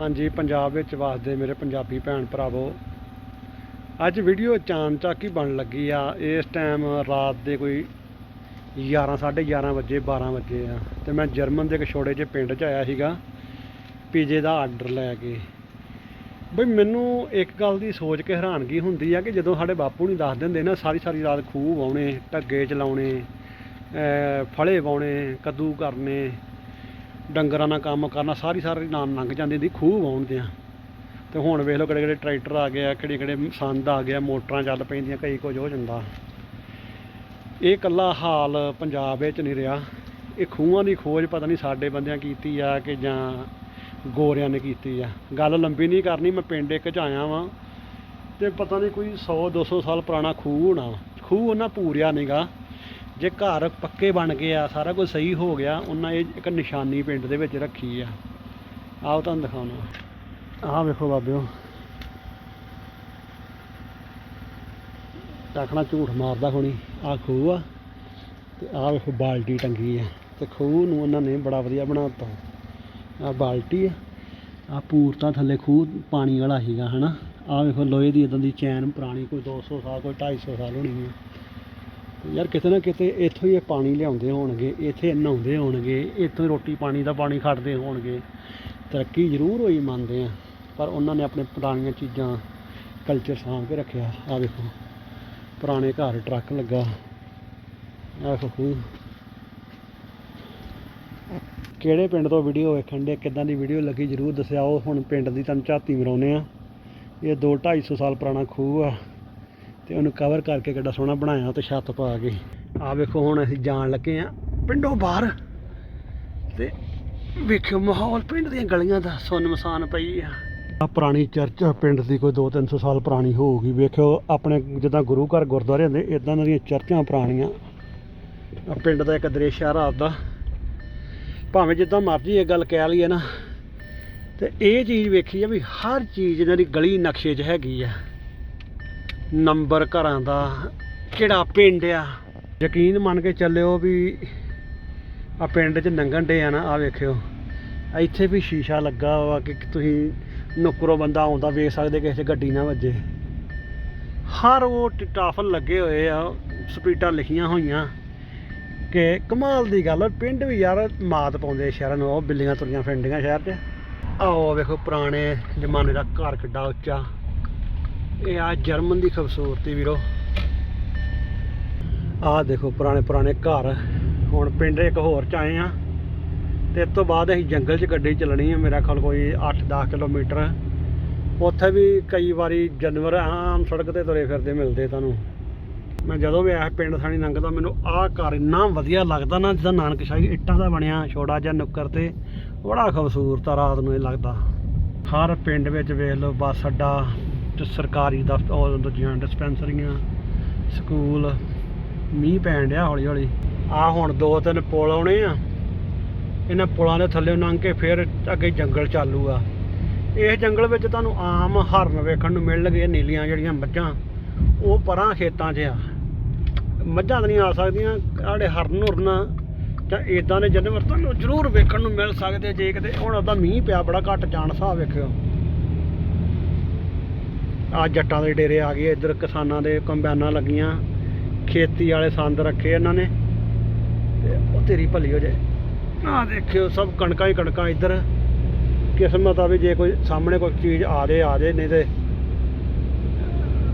ਹਾਂਜੀ, ਪੰਜਾਬ ਵਿੱਚ ਵਸਦੇ ਮੇਰੇ ਪੰਜਾਬੀ ਭੈਣ ਭਰਾਵੋ, ਅੱਜ ਵੀਡੀਓ ਚਾਨਚੱਕ ਹੀ ਬਣ ਲੱਗੀ ਆ। ਇਸ ਟਾਈਮ ਰਾਤ ਦੇ ਕੋਈ 11 11:30 ਵਜੇ 12 ਵਜੇ ਆ। ਤੇ ਮੈਂ ਜਰਮਨ ਦੇ ਇੱਕ ਛੋਟੇ ਜਿਹੇ ਪਿੰਡ 'ਚ ਆਇਆ ਸੀਗਾ, ਪੀਜੇ ਦਾ ਆਰਡਰ ਲੈ ਕੇ। ਬਈ ਮੈਨੂੰ ਇੱਕ ਗੱਲ ਦੀ ਸੋਚ ਕੇ ਹੈਰਾਨਗੀ ਹੁੰਦੀ ਆ ਕਿ ਜਦੋਂ ਸਾਡੇ ਬਾਪੂ ਨਹੀਂ ਦੱਸ ਦਿੰਦੇ ਨਾ, ਸਾਰੀ ਸਾਰੀ ਰਾਤ ਖੂਹ ਵਾਉਣੇ ਢੱਗੇ ਚਲਾਉਣੇ ਫਲੇ ਵਾਉਣੇ, ਕੱਦੂ ਕਰਨੇ ਡੰਗਰਾਂ ਨਾਲ ਕੰਮ ਕਰਨਾ, ਸਾਰੀ ਸਾਰੀ ਨਾਲ ਲੰਘ ਜਾਂਦੀ ਦੀ ਖੂਹ ਵਾਉਣ ਤੇ ਆ। ਤੇ ਹੁਣ ਵੇਖ ਲਓ ਕਿਹੜੇ ਕਿਹੜੇ ਟਰੈਕਟਰ ਆ ਗਏ ਆ, ਕਿਹੜੇ ਕਿਹੜੇ ਸੰਦ ਆ ਗਏ ਆ, ਮੋਟਰਾਂ ਚੱਲ ਪੈਂਦੀਆਂ, ਕਈ ਕੁਝ ਹੋ ਜਾਂਦਾ। ਇਹ ਕੱਲਾ ਹਾਲ ਪੰਜਾਬ ਵਿੱਚ ਨਹੀਂ ਰਿਹਾ। ਇਹ ਖੂਹਾਂ ਦੀ ਖੋਜ ਪਤਾ ਨਹੀਂ ਸਾਡੇ ਬੰਦਿਆਂ ਕੀਤੀ ਆ ਕਿ ਜਾਂ ਗੋਰਿਆਂ ਨੇ ਕੀਤੀ ਆ। ਗੱਲ ਲੰਬੀ ਨਹੀਂ ਕਰਨੀ, ਮੈਂ ਪਿੰਡ ਇੱਕ ਚ ਆਇਆ ਵਾਂ ਤੇ ਪਤਾ ਨਹੀਂ ਕੋਈ 100 200 ਸਾਲ ਪੁਰਾਣਾ ਖੂਹ ਹੋਣਾ ਖੂਹ ਉਹਨਾਂ ਪੂਰਿਆ ਨਹੀਂਗਾ ਜੇ ਘਰ ਪੱਕੇ ਬਣ ਗਏ ਆ, ਸਾਰਾ ਕੁਝ ਸਹੀ ਹੋ ਗਿਆ, ਉਹਨਾਂ ਇਹ ਇੱਕ ਨਿਸ਼ਾਨੀ ਪਿੰਡ ਦੇ ਵਿੱਚ ਰੱਖੀ ਆ। ਆਓ ਤੁਹਾਨੂੰ ਦਿਖਾਉਣਾ ਆਹ ਵੇਖੋ ਬਾਬਿਓ। ਟਾਕਣਾ ਝੂਠ ਮਾਰਦਾ ਹੋਣੀ, ਆਹ ਖੂਹ ਆ, ਤੇ ਆਹ ਵੇਖੋ ਬਾਲਟੀ ਟੰਗੀ ਆ, ਤੇ ਖੂਹ ਨੂੰ ਉਹਨਾਂ ਨੇ ਬੜਾ ਵਧੀਆ ਬਣਾਤਾ। ਆਹ ਬਾਲਟੀ ਆ, ਆਹ ਪੂਰਤਾਂ ਥੱਲੇ ਖੂਹ, ਪਾਣੀ ਵਾਲਾ ਸੀਗਾ, ਹਨਾ? ਆਹ ਵੇਖੋ ਲੋਹੇ ਦੀ ਇਦਾਂ ਦੀ ਚੈਨ, ਪੁਰਾਣੀ ਕੋਈ 200 ਸਾਲ, ਕੋਈ 250 ਸਾਲ ਹੋਣੀ ਹੈ ਯਾਰ ਕਿਤੇ ਨਾ ਕਿਤੇ ਇੱਥੋਂ ਹੀ ਇਹ ਪਾਣੀ ਲਿਆਉਂਦੇ ਹੋਣਗੇ, ਇੱਥੇ ਨਹਾਉਂਦੇ ਹੋਣਗੇ, ਇੱਥੋਂ ਰੋਟੀ ਪਾਣੀ ਦਾ ਪਾਣੀ ਖੜਦੇ ਹੋਣਗੇ। ਤਰੱਕੀ ਜ਼ਰੂਰ ਹੋਈ ਮੰਨਦੇ ਆ, ਪਰ ਉਹਨਾਂ ਨੇ ਆਪਣੇ ਪੁਰਾਣੀਆਂ ਚੀਜ਼ਾਂ ਕਲਚਰ ਸਾਂਭ ਕੇ ਰੱਖਿਆ। ਆ ਵੇਖੋ, ਪੁਰਾਣੇ ਘਰ ਟਰੱਕ ਲੱਗਾ। ਆ ਵੇਖੋ। ਖੂਹ ਕਿਹੜੇ ਪਿੰਡ ਤੋਂ ਵੀਡੀਓ ਵੇਖਣ ਦੇ ਕਿੱਦਾਂ ਦੀ ਵੀਡੀਓ ਲੱਗੀ ਜਰੂਰ ਦੱਸਿਓ ਹੁਣ ਪਿੰਡ ਦੀ ਤੁਹਾਨੂੰ ਝਾਤੀ ਮਰਾਉਨੇ ਆ। ਇਹ 2 250 ਸਾਲ ਪੁਰਾਣਾ ਖੂਹ ਆ। ਤੇ ਉਹਨੂੰ ਕਵਰ ਕਰਕੇ ਕਿੱਡਾ ਸੋਹਣਾ ਬਣਾਇਆ ਤੇ ਛੱਤ ਪਾ ਕੇ। ਆ ਵੇਖੋ, ਹੁਣ ਅਸੀਂ ਜਾਣ ਲੱਗੇ ਆ ਪਿੰਡੋਂ ਬਾਹਰ। ਤੇ ਵੇਖਿਓ, ਮਾਹੌਲ ਪਿੰਡ ਦੀਆਂ ਗਲੀਆਂ ਦਾ ਸੁੰਨ ਮਸਾਨ ਪਈ ਆ। ਆ ਪੁਰਾਣੀ ਚਰਚ ਪਿੰਡ ਦੀ ਕੋਈ 2-300 ਸਾਲ ਪੁਰਾਣੀ ਹੋਊਗੀ। ਵੇਖਿਓ, ਆਪਣੇ ਜਿੱਦਾਂ ਗੁਰੂ ਘਰ ਗੁਰਦੁਆਰੇ ਹੁੰਦੇ ਇਦਾਂ ਦੀਆਂ ਚਰਚਾਂ ਪੁਰਾਣੀਆਂ। ਆ ਪਿੰਡ ਦਾ ਇੱਕ ਦ੍ਰਿਸ਼ ਆ ਰਾਤ ਦਾ। ਭਾਵੇਂ ਜਿੱਦਾਂ ਮਰਜ਼ੀ ਇਹ ਗੱਲ ਕਹਿ ਲਈਏ ਨਾ। ਤੇ ਇਹ ਚੀਜ਼ ਵੇਖੀ ਆ ਵੀ ਹਰ ਚੀਜ਼ ਇਹਨਾਂ ਦੀ ਗਲੀ ਨਕਸ਼ੇ 'ਚ ਹੈਗੀ ਆ। ਨੰਬਰ ਘਰਾਂ ਦਾ ਕਿਹੜਾ ਪਿੰਡ ਆ। ਯਕੀਨ ਮੰਨ ਕੇ ਚੱਲਿਓ ਵੀ ਆ ਪਿੰਡ 'ਚ ਨੰਗਣ ਡੇ ਆ ਨਾ ਆ ਵੇਖਿਓ। ਇੱਥੇ ਵੀ ਸ਼ੀਸ਼ਾ ਲੱਗਾ ਵਾ ਕਿ ਤੁਸੀਂ ਨੁਕਰੋ ਬੰਦਾ ਆਉਂਦਾ ਵੇਖ ਸਕਦੇ ਕਿਸੇ 'ਚ ਗੱਡੀ ਨਾ ਵੱਜੇ। ਹਰ ਉਹ ਟਾਫਲ ਲੱਗੇ ਹੋਏ ਆ ਸਪੀਟਾਂ ਲਿਖੀਆਂ ਹੋਈਆਂ। ਕਿ ਕਮਾਲ ਦੀ ਗੱਲ ਪਿੰਡ ਵੀ ਯਾਰ ਮਾਤ ਪਾਉਂਦੇ ਸ਼ਹਿਰਾਂ ਨੂੰ, ਉਹ ਬਿੱਲੀਆਂ ਤੁਰੀਆਂ ਫਿਰਦੀਆਂ ਸ਼ਹਿਰ 'ਚ। ਆਓ ਵੇਖੋ ਪੁਰਾਣੇ ਜ਼ਮਾਨੇ ਦਾ ਘਰ ਕਿੱਡਾ ਉੱਚਾ। ਇਹ ਆ ਜਰਮਨ ਦੀ ਖੂਬਸੂਰਤੀ ਵੀਰੋ। ਆਹ ਦੇਖੋ ਪੁਰਾਣੇ ਪੁਰਾਣੇ ਘਰ। ਹੁਣ ਪਿੰਡ ਇੱਕ ਹੋਰ ਚ ਆਏ ਆ। ਤੇ ਇਸ ਤੋਂ ਬਾਅਦ ਅਸੀਂ ਜੰਗਲ 'ਚ ਗੱਡੀ ਚੱਲਣੀ ਹੈ ਮੇਰਾ ਖਿਆਲ ਕੋਈ 8-10 ਕਿਲੋਮੀਟਰ। ਉੱਥੇ ਵੀ ਕਈ ਵਾਰੀ ਜਾਨਵਰ ਆਮ ਸੜਕ ਤੇ ਤੁਰੇ ਫਿਰਦੇ ਮਿਲਦੇ ਤੁਹਾਨੂੰ। ਮੈਂ ਜਦੋਂ ਵੀ ਆਇਆ ਪਿੰਡ ਥਾਣੀ ਲੰਘਦਾ ਮੈਨੂੰ ਆਹ ਘਰ ਇੰਨਾ ਵਧੀਆ ਲੱਗਦਾ ਨਾ, ਜਿੱਦਾਂ ਨਾਨਕਸ਼ਾਹੀ ਇੱਟਾਂ ਦਾ ਬਣਿਆ, ਛੋਟਾ ਜਿਹਾ ਨੁੱਕਰ ਤੇ। ਬੜਾ ਖੂਬਸੂਰਤ ਆ ਰਾਤ ਨੂੰ ਇਹ ਲੱਗਦਾ। ਹਰ ਪਿੰਡ ਵਿੱਚ ਵੇਖ ਲਓ, ਬੱਸ ਅੱਡਾ ਸਰਕਾਰੀ ਦਫ਼ਤਰ ਦੂਜੀਆਂ ਡਿਸਪੈਂਸਰੀਆਂ, ਸਕੂਲ, ਮੀਂਹ ਪੈਣ ਡਿਆ ਹੌਲੀ ਹੌਲੀ। ਆ ਹੁਣ ਦੋ ਤਿੰਨ ਪੁਲ ਆਉਣੇ ਆ। ਇਹਨਾਂ ਪੁਲਾਂ ਦੇ ਥੱਲੇ ਲੰਘ ਕੇ ਫਿਰ ਅੱਗੇ ਜੰਗਲ ਚਾਲੂ ਆ। ਇਸ ਜੰਗਲ ਵਿੱਚ ਤੁਹਾਨੂੰ ਆਮ ਹਰਨ ਵੇਖਣ ਨੂੰ ਮਿਲਣਗੇ ਨੀਲੀਆਂ ਜਿਹੜੀਆਂ ਮੱਝਾਂ, ਉਹ ਪਰਾਂ ਖੇਤਾਂ 'ਚ ਆ। ਮੱਝਾਂ ਤਾਂ ਨਹੀਂ ਆ ਸਕਦੀਆਂ ਆੜੇ ਹਰਨ ਹੁਰਨ ਜਾਂ ਇਦਾਂ ਦੇ ਜਾਨਵਰ ਤੁਹਾਨੂੰ ਜ਼ਰੂਰ ਵੇਖਣ ਨੂੰ ਮਿਲ ਸਕਦੇ ਜੇ ਕਿਤੇ। ਹੁਣ ਉਹਦਾ ਮੀਂਹ ਪਿਆ, ਬੜਾ ਘੱਟ ਚਾਂਸ ਆ ਵੇਖਿਓ। ਆ ਜੱਟਾਂ ਦੇ ਡੇਰੇ ਆ ਗਏ, ਇੱਧਰ ਕਿਸਾਨਾਂ ਦੇ ਕੰਬਾਈਨਾਂ ਲੱਗੀਆਂ, ਖੇਤੀ ਵਾਲੇ ਸੰਦ ਰੱਖੇ ਇਹਨਾਂ ਨੇ, ਤੇ ਉਹ ਤੇਰੀ ਭਲੀ ਹੋ ਜਾਏ। ਆ ਦੇਖਿਓ, ਸਭ ਕਣਕਾਂ ਹੀ ਕਣਕਾਂ, ਇੱਧਰ ਕਿਸਮਤ ਆ ਵੀ ਜੇ ਕੋਈ ਸਾਹਮਣੇ ਕੋਈ ਚੀਜ਼ ਆ ਜੇ ਆ ਜੇ, ਨਹੀਂ ਤੇ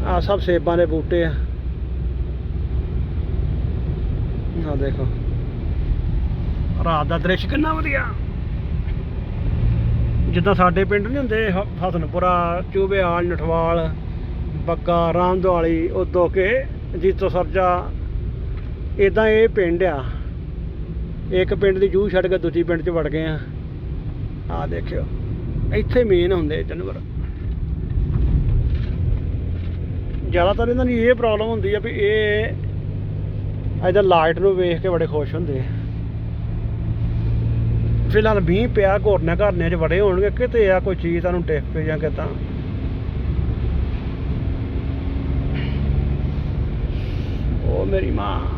ਆ ਸਭ ਸੇਬਾਂ ਦੇ ਬੂਟੇ ਆ। ਆ ਦੇਖੋ। ਰਾਤ ਦਾ ਦ੍ਰਿਸ਼ ਕਿੰਨਾ ਵਧੀਆ। ਜਿੱਦਾਂ ਸਾਡੇ ਪਿੰਡ ਨਹੀਂ ਹੁੰਦੇ, ਹ- ਹਸਨਪੁਰਾ ਚੂਬੇਆਲ ਨਠਵਾਲ, ਬੱਗਾ ਰਾਮਦਵਾਲੀ ਉਦੋਂ ਕੇ ਜੀਤੋ ਸਰਜਾ ਇਦਾਂ ਇਹ ਪਿੰਡ ਆ। ਇੱਕ ਪਿੰਡ ਦੀ ਜੂਹ ਛੱਡ ਕੇ ਦੂਜੀ ਪਿੰਡ 'ਚ ਵੜ ਗਏ ਆ। ਆ ਦੇਖਿਓ, ਇੱਥੇ ਮੇਨ ਹੁੰਦੇ ਜਾਨਵਰ। ਜ਼ਿਆਦਾਤਰ ਇਹਨਾਂ ਦੀ ਇਹ ਪ੍ਰੋਬਲਮ ਹੁੰਦੀ ਆ ਵੀ ਇਹ ਇਹਦਾ ਲਾਈਟ ਨੂੰ ਵੇਖ ਕੇ ਬੜੇ ਖੁਸ਼ ਹੁੰਦੇ ਆ। ਫਿਲਹਾਲ ਮੀਂਹ ਪਿਆ, ਘੋਰਨੇ ਘਰਨੇ 'ਚ ਵੜੇ ਹੋਣਗੇ, ਕਿਤੇ ਆ ਕੋਈ ਚੀਜ਼ ਤੁਹਾਨੂੰ ਟਿਕ ਪਈ ਜਾਂ ਕਿਤਾ ਉਹ ਮੇਰੀ ਮਾਂ।